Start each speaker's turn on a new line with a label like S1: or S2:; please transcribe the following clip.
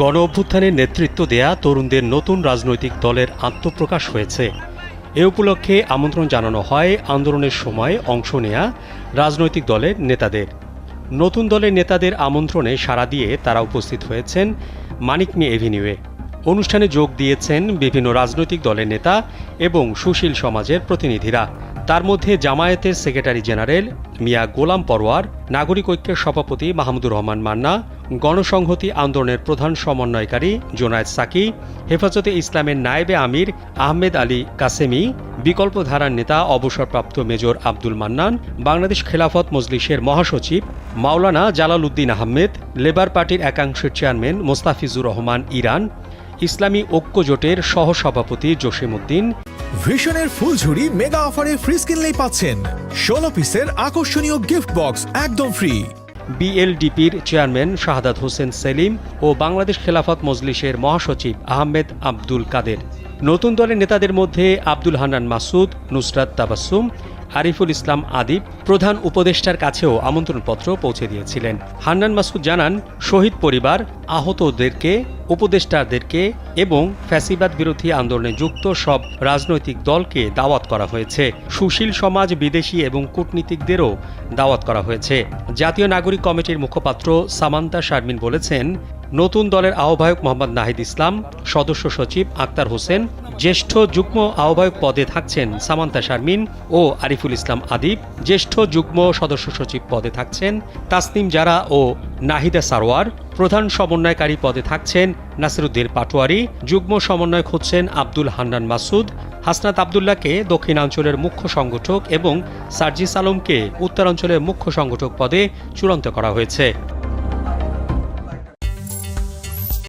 S1: গণ অভ্যুত্থানের নেতৃত্ব দেয়া তরুণদের নতুন রাজনৈতিক দলের আত্মপ্রকাশ হয়েছে। এ উপলক্ষে আমন্ত্রণ জানানো হয় আন্দোলনের সময় অংশ নেয়া রাজনৈতিক দলের নেতাদের। নতুন দলের নেতাদের আমন্ত্রণে সাড়া দিয়ে তারা উপস্থিত হয়েছেন মানিকমি এভিনিউয়ে। অনুষ্ঠানে যোগ দিয়েছেন বিভিন্ন রাজনৈতিক দলের নেতা এবং সুশীল সমাজের প্রতিনিধিরা। তার মধ্যে জামায়াতের সেক্রেটারি জেনারেল মিয়া গোলাম পরোয়ার, নাগরিক ঐক্যের সভাপতি মাহমুদুর রহমান মান্না, গণসংহতি আন্দোলনের প্রধান সমন্বয়কারী জোনায়েদ সাকি, হেফাজতে ইসলামের নায়েবে আমির আহমেদ আলী কাসেমি বিকল্প ধারার নেতা অবসরপ্রাপ্ত মেজর আব্দুল মান্নান, বাংলাদেশ খেলাফত মজলিসের মহাসচিব মাওলানা জালাল উদ্দিন আহমেদ, লেবার পার্টির একাংশের চেয়ারম্যান মোস্তাফিজুর রহমান ইরান, ইসলামী ঐক্য জোটের সহসভাপতি জসিম উদ্দিন
S2: ভিশনের ফুলঝুরি মেগা অফারে ফ্রিজ কিনলেই পাচ্ছেন। ষোলো পিসের আকর্ষণীয় গিফট বক্স একদম ফ্রি
S1: বিএলডিপির চেয়ারম্যান শাহাদাত হোসেন সেলিম ও বাংলাদেশ খেলাফত মজলিসের মহাসচিব আহমেদ আব্দুল কাদের। নতুন দলের নেতাদের মধ্যে আব্দুল হান্নান মাসুদ, নুসরাত তাবাসুম আরিফুল ইসলাম আদিব প্রধান উপদেষ্টার কাছেও আমন্ত্রণপত্র পৌঁছে দিয়েছিলেন। হান্নান মাসুদ জানান, শহীদ পরিবার, আহতদেরকে, উপদেষ্টাদেরকে এবং ফ্যাসিবাদ বিরোধী আন্দোলনে যুক্ত সব রাজনৈতিক দলকে দাওয়াত করা হয়েছে। সুশীল সমাজ, বিদেশি এবং কূটনীতিকদেরও দাওয়াত করা হয়েছে। জাতীয় নাগরিক কমিটির মুখপাত্র সামান্তা শারমিন বলেছেন নতুন দলের আহ্বায়ক মোহাম্মদ নাহিদ ইসলাম, সদস্য সচিব আক্তার হোসেন, জ্যেষ্ঠ যুগ্ম আহ্বায়ক পদে থাকছেন সামান্তা শারমিন ও আরিফুল ইসলাম আদিব। জ্যেষ্ঠ যুগ্ম সদস্য সচিব পদে থাকছেন তাসনিম জারা ও নাহিদা সারোয়ার। প্রধান সমন্বয়কারী পদে থাকছেন নাসিরুদ্দিন পাটোয়ারি। যুগ্ম সমন্বয়ক হচ্ছেন আব্দুল হান্নান মাসুদ। হাসনাত আবদুল্লাহকে দক্ষিণাঞ্চলের মুখ্য সংগঠক এবং সার্জিস আলমকে উত্তরাঞ্চলের মুখ্য সংগঠক পদে চূড়ান্ত করা হয়েছে।